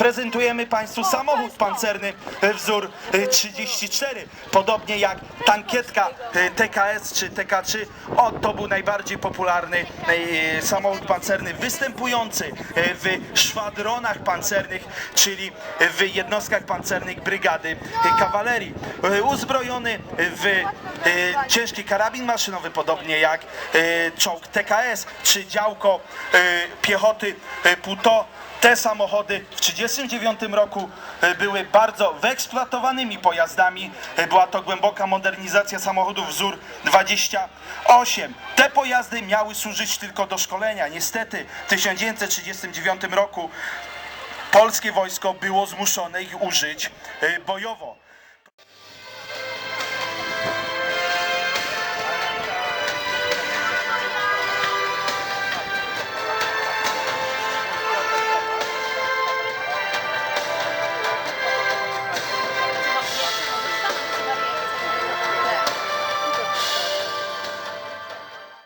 prezentujemy Państwu samochód pancerny e, wzór e, 34. Podobnie jak tankietka e, TKS czy TK3. O, to był najbardziej popularny e, samochód pancerny występujący e, w szwadronach pancernych, czyli w jednostkach pancernych brygady e, kawalerii. E, Uzbrojony w e, ciężki karabin maszynowy, podobnie jak e, czołg TKS czy działko e, piechoty e, Puto. Te samochody w 1939 roku e, były bardzo wyeksploatowanymi pojazdami. E, Była to głęboka modernizacja samochodów wzór 28. Te pojazdy miały służyć tylko do szkolenia. Niestety w 1939 roku polskie wojsko było zmuszone ich użyć e, bojowo.